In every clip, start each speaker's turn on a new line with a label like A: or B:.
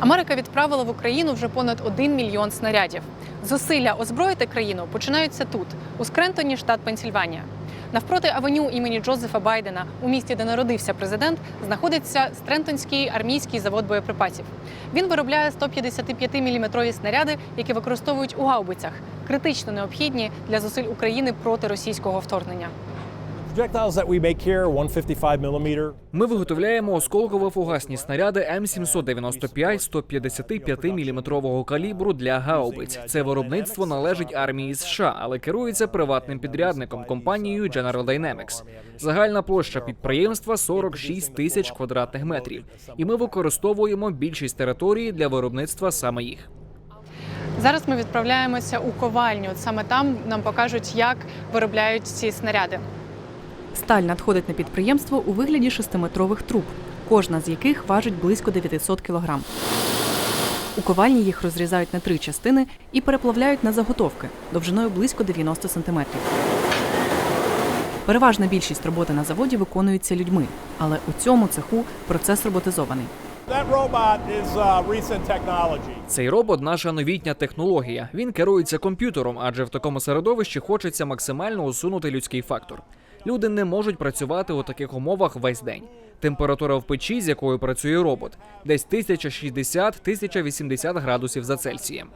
A: Америка відправила в Україну вже понад 1 мільйон снарядів. Зусилля озброїти країну починаються тут, у Скрентоні, штат Пенсільванія. Навпроти авеню імені Джозефа Байдена, у місті, де народився президент, знаходиться Стрентонський армійський завод боєприпасів. Він виробляє 155-мм снаряди, які використовують у гаубицях, критично необхідні для зусиль України проти російського вторгнення.
B: Ми виготовляємо осколково-фугасні снаряди М795 155 мм калібру для гаубиць. Це виробництво належить армії США, але керується приватним підрядником компанією General Dynamics. Загальна площа підприємства 46 тисяч квадратних метрів, і ми використовуємо більшість території для виробництва саме їх.
A: Зараз ми відправляємося у ковальню. Саме там нам покажуть, як виробляють ці снаряди. Сталь надходить на підприємство у вигляді шестиметрових труб, кожна з яких важить близько 900 кг. У ковальні їх розрізають на три частини і переплавляють на заготовки довжиною близько 90 см. Переважна більшість роботи на заводі виконується людьми, але у цьому цеху процес роботизований.
C: Uh.
B: Цей робот наша новітня технологія. Він керується комп'ютером, адже в такому середовищі хочеться максимально усунути людський фактор. Люди не можуть працювати у таких умовах весь день. Температура в печі, з якою працює робот, десь 1060-1080 градусів за Цельсієм.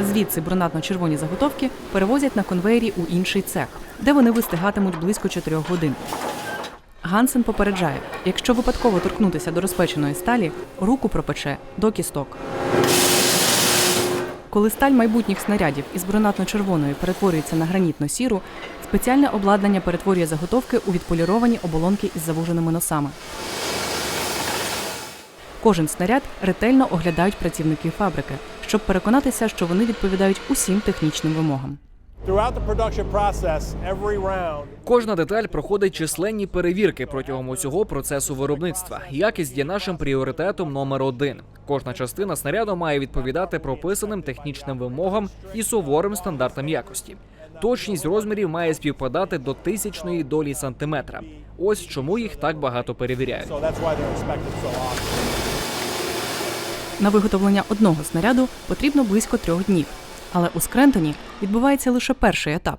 A: Звідси брунатно-червоні заготовки перевозять на конвеєрі у інший цех, де вони вистигатимуть близько 4 годин. Гансен попереджає, якщо випадково торкнутися до розпеченої сталі, руку пропече до кісток. Коли сталь майбутніх снарядів із брунатно-червоної перетворюється на гранітно-сіру, спеціальне обладнання перетворює заготовки у відполіровані оболонки із завуженими носами. Кожен снаряд ретельно оглядають працівники фабрики, щоб переконатися, що вони відповідають усім технічним вимогам.
C: Throughout the production process, every round
B: Кожна деталь проходить численні перевірки протягом усього процесу виробництва. Якість є нашим пріоритетом номер один. Кожна частина снаряду має відповідати прописаним технічним вимогам і суворим стандартам якості. Точність розмірів має співпадати до тисячної долі сантиметра. Ось чому їх так багато перевіряють.
C: so that's why they're inspected so often.
A: На виготовлення одного снаряду потрібно близько трьох днів. Але у Скрентоні відбувається лише перший етап.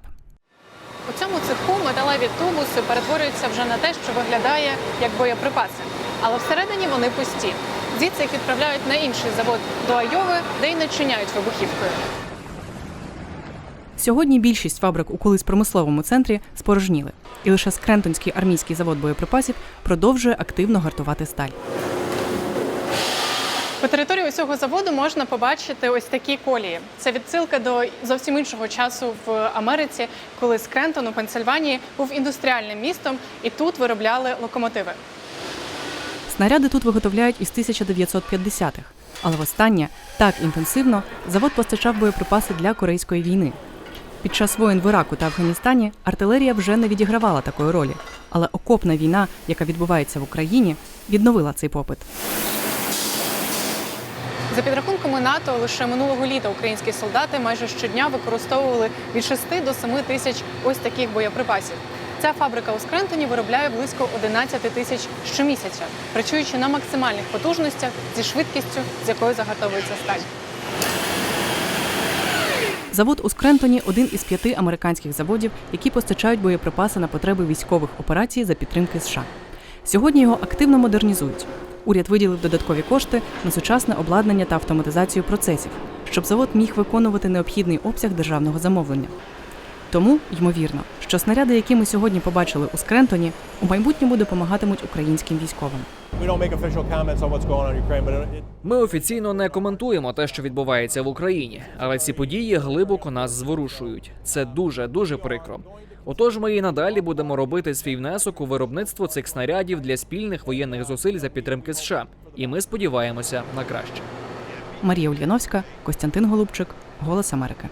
A: У цьому цеху металеві тубуси перетворюються вже на те, що виглядає як боєприпаси. Але всередині вони пусті. Звідси їх відправляють на інший завод до Айови, де й начиняють вибухівкою. Сьогодні більшість фабрик у колись промисловому центрі спорожніли, і лише Скрентонський армійський завод боєприпасів продовжує активно гартувати сталь. По території усього заводу можна побачити ось такі колії. Це відсилка до зовсім іншого часу в Америці, коли Скрентон у Пенсильванії був індустріальним містом, і тут виробляли локомотиви. Снаряди тут виготовляють із 1950-х. Але востаннє так інтенсивно завод постачав боєприпаси для корейської війни. Під час воєн в Іраку та Афганістані артилерія вже не відігравала такої ролі, але окопна війна, яка відбувається в Україні, відновила цей попит. За підрахунками НАТО, лише минулого літа українські солдати майже щодня використовували від 6 до 7 тисяч ось таких боєприпасів. Ця фабрика у Скрентоні виробляє близько 11 тисяч щомісяця, працюючи на максимальних потужностях зі швидкістю, з якою загартовується сталь. Завод у Скрентоні один із п'яти американських заводів, які постачають боєприпаси на потреби військових операцій за підтримки США. Сьогодні його активно модернізують. Уряд виділив додаткові кошти на сучасне обладнання та автоматизацію процесів, щоб завод міг виконувати необхідний обсяг державного замовлення. Тому, ймовірно, що снаряди, які ми сьогодні побачили у Скрентоні, у майбутньому допомагатимуть українським військовим.
B: Ми офіційно не коментуємо те, що відбувається в Україні, але ці події глибоко нас зворушують. Це дуже дуже прикро. Отож, ми і надалі будемо робити свій внесок у виробництво цих снарядів для спільних воєнних зусиль за підтримки США, і ми сподіваємося на краще.
A: Марія Ульяновська, Костянтин Голубчик, Голос Америки.